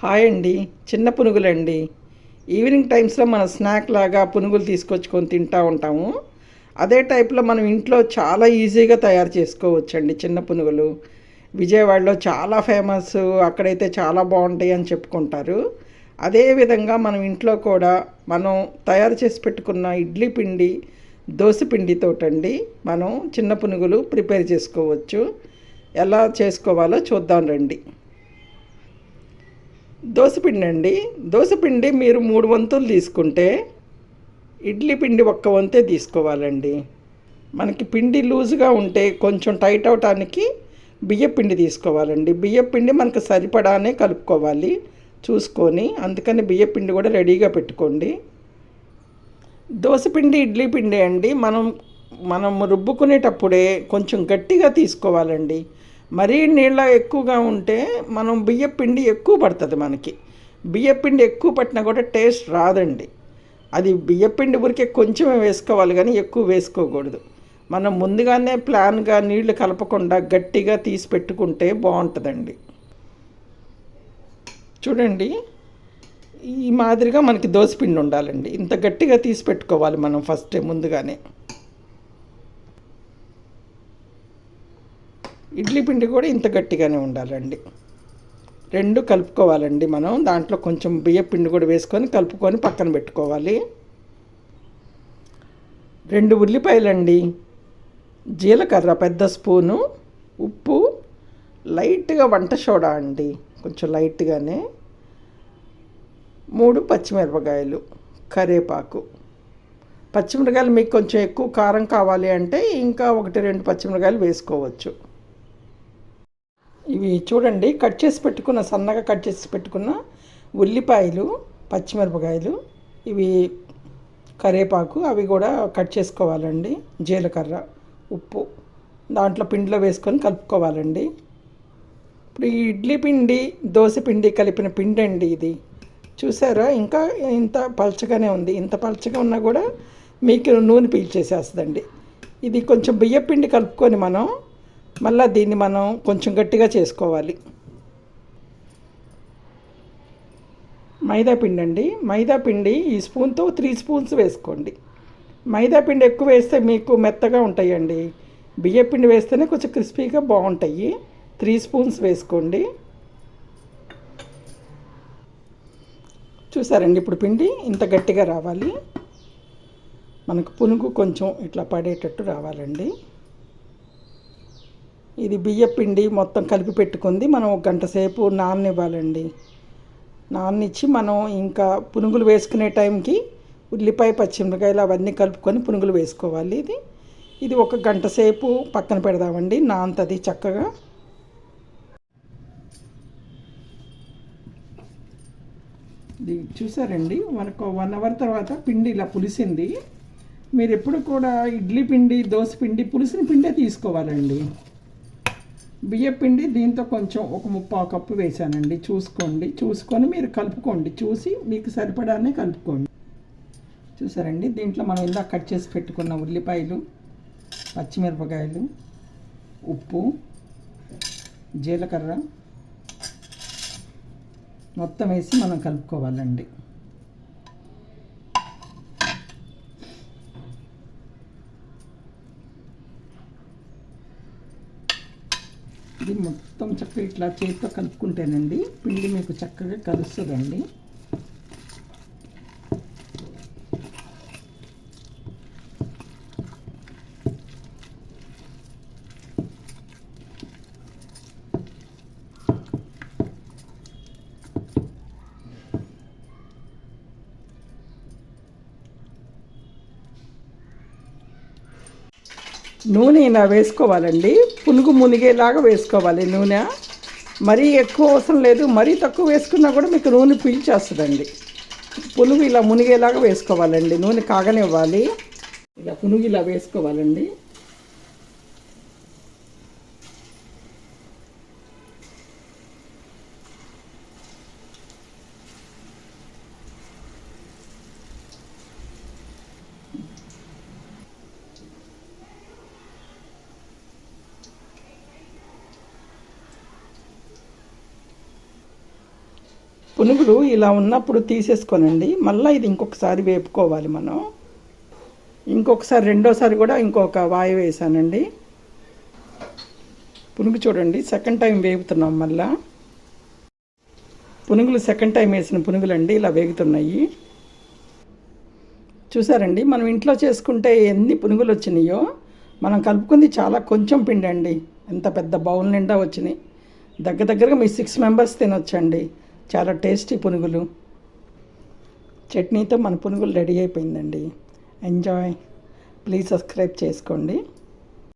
Hi అండి. చిన్న పునుగులండి. Evening టైమ్స్లో మనం స్నాక్ లాగా పునుగులు తీసుకొచ్చుకొని తింటూ ఉంటాము. అదే టైప్లో మనం ఇంట్లో చాలా ఈజీగా తయారు చేసుకోవచ్చండి చిన్న పునుగులు. విజయవాడలో చాలా ఫేమస్ అక్కడైతే చాలా బాగుంటాయి అని చెప్పుకుంటారు. అదే విధంగా మనం ఇంట్లో కూడా మనం తయారు చేసి పెట్టుకున్న ఇడ్లీ పిండి దోశ పిండితోటండి మనం చిన్న పునుగులు ప్రిపేర్ చేసుకోవచ్చు. ఎలా చేసుకోవాలో చూద్దాం రండి. దోశపిండి అండి దోశపిండి మీరు మూడు వంతులు తీసుకుంటే ఇడ్లీ పిండి ఒక్క వంతే తీసుకోవాలండి. మనకి పిండి లూజ్గా ఉంటే కొంచెం టైట్ అవటానికి బియ్యపిండి తీసుకోవాలండి. బియ్యపిండి మనకు సరిపడానే కలుపుకోవాలి చూసుకొని అందుకని బియ్యపిండి కూడా రెడీగా పెట్టుకోండి. దోసపిండి ఇడ్లీ పిండి అండి మనం మనం రుబ్బుకునేటప్పుడే కొంచెం గట్టిగా తీసుకోవాలండి. మరీ నీళ్ళ ఎక్కువగా ఉంటే మనం బియ్య పిండి ఎక్కువ పడుతుంది మనకి. బియ్య పిండి ఎక్కువ పట్టినా కూడా టేస్ట్ రాదండి. అది బియ్య పిండి ఊరికే కొంచెమే వేసుకోవాలి కానీ ఎక్కువ వేసుకోకూడదు. మనం ముందుగానే ప్లాన్గా నీళ్ళు కలపకుండా గట్టిగా తీసి పెట్టుకుంటే బాగుంటుందండి. చూడండి ఈ మాదిరిగా మనకి దోసపిండి ఉండాలండి. ఇంత గట్టిగా తీసి పెట్టుకోవాలి మనం ఫస్ట్ ముందుగానే. ఇడ్లీ పిండి కూడా ఇంత గట్టిగానే ఉండాలండి. రెండు కలుపుకోవాలండి మనం. దాంట్లో కొంచెం బియ్య పిండి కూడా వేసుకొని కలుపుకొని పక్కన పెట్టుకోవాలి. రెండు ఉల్లిపాయలండి. జీలకర్ర పెద్ద స్పూను ఉప్పు లైట్గా వంట సోడా అండి. కొంచెం లైట్గానే. మూడు పచ్చిమిరపకాయలు కరేపాకు. పచ్చిమిరకాయలు మీకు కొంచెం ఎక్కువ కారం కావాలి అంటే ఇంకా ఒకటి రెండు పచ్చిమిరకాయలు వేసుకోవచ్చు. ఇవి చూడండి కట్ చేసి పెట్టుకున్న సన్నగా కట్ చేసి పెట్టుకున్న ఉల్లిపాయలు పచ్చిమిరపకాయలు ఇవి కరేపాకు అవి కూడా కట్ చేసుకోవాలండి జీలకర్ర ఉప్పు. దాంట్లో పిండిలో వేసుకొని కలుపుకోవాలండి. ఇప్పుడు ఈ ఇడ్లీ పిండి దోశ పిండి కలిపిన పిండి అండి ఇది. చూసారా? ఇంకా ఇంత పలచగానే ఉంది. ఇంత పలచగా ఉన్నా కూడా మీకు నూనె పీల్చేసేస్తుందండి. ఇది కొంచెం బియ్య పిండి కలుపుకొని మనం మళ్ళీ దీన్ని మనం కొంచెం గట్టిగా చేసుకోవాలి. మైదా పిండి అండి. మైదా పిండి ఈ స్పూన్తో త్రీ స్పూన్స్ వేసుకోండి. మైదా పిండి ఎక్కువ వేస్తే మీకు మెత్తగా ఉంటాయండి. బియ్య పిండి వేస్తేనే కొంచెం క్రిస్పీగా బాగుంటాయి. త్రీ స్పూన్స్ వేసుకోండి. చూసారండి ఇప్పుడు పిండి ఇంత గట్టిగా రావాలి. మనకు పునుగు కొంచెం ఇట్లా పడేటట్టు రావాలండి. ఇది బియ్యపిండి మొత్తం కలిపి పెట్టుకుంది. మనం ఒక గంట సేపు నాననివ్వాలండి. నాన్నిచ్చి మనం ఇంకా పునుగులు వేసుకునే టైంకి ఉల్లిపాయ పచ్చిమిరకాయలు అవన్నీ కలుపుకొని పునుగులు వేసుకోవాలి. ఇది ఇది ఒక గంట సేపు పక్కన పెడదామండి. నాంతది చక్కగా. ఇది చూసారండి మనకు వన్ అవర్ తర్వాత పిండి ఇలా పులిసింది. మీరు ఎప్పుడు కూడా ఇడ్లీ పిండి దోశ పిండి పులిసిన పిండే తీసుకోవాలండి. బియ్యపిండి దీంతో కొంచెం ఒక ముప్పా కప్పు వేసానండి చూసుకోండి. చూసుకొని మీరు కలుపుకోండి. చూసి మీకు సరిపడానే కలుపుకోండి. చూసారండి? దీంట్లో మనం ఇందాక కట్ చేసి పెట్టుకున్న ఉల్లిపాయలు పచ్చిమిరపకాయలు ఉప్పు జీలకర్ర మొత్తం వేసి మనం కలుపుకోవాలండి. ఇది మొత్తం చక్కగా ఇట్లా చేతితో కలుపుకుంటేనండి పిండి మీకు చక్కగా కలుస్తుందండి. నూనె ఇలా వేసుకోవాలండి. పునుగు మునిగేలాగా వేసుకోవాలి నూనె. మరీ ఎక్కువ అవసరం లేదు. మరీ తక్కువ వేసుకున్నా కూడా మీకు నూనె పీల్చేస్తుందండి. పునుగు ఇలా మునిగేలాగా వేసుకోవాలండి. నూనె కాగనివ్వాలి. ఇలా పునుగు ఇలా వేసుకోవాలండి. పునుగులు ఇలా ఉన్నప్పుడు తీసేసుకోనండి. మళ్ళీ ఇది ఇంకొకసారి వేపుకోవాలి మనం. ఇంకొకసారి రెండోసారి కూడా ఇంకొక వాయి వేసానండి. పునుగు చూడండి సెకండ్ టైం వేగుతున్నాం మళ్ళా. పునుగులు సెకండ్ టైం వేసిన పునుగులండి ఇలా వేగుతున్నాయి. చూసారండి మనం ఇంట్లో చేసుకుంటే ఎన్ని పునుగులు వచ్చినాయో మనం కలుపుకుంది చాలా కొంచెం పిండి అండి ఎంత పెద్ద బౌల్ నిండా వచ్చినాయి. దగ్గర దగ్గరగా మీ సిక్స్ మెంబర్స్ తినొచ్చండి. చాలా టేస్టీ పునుగులు. చట్నీతో మన పునుగులు రెడీ అయిపోయిందండి. ఎంజాయ్ ప్లీజ్ సబ్స్క్రైబ్ చేసుకోండి.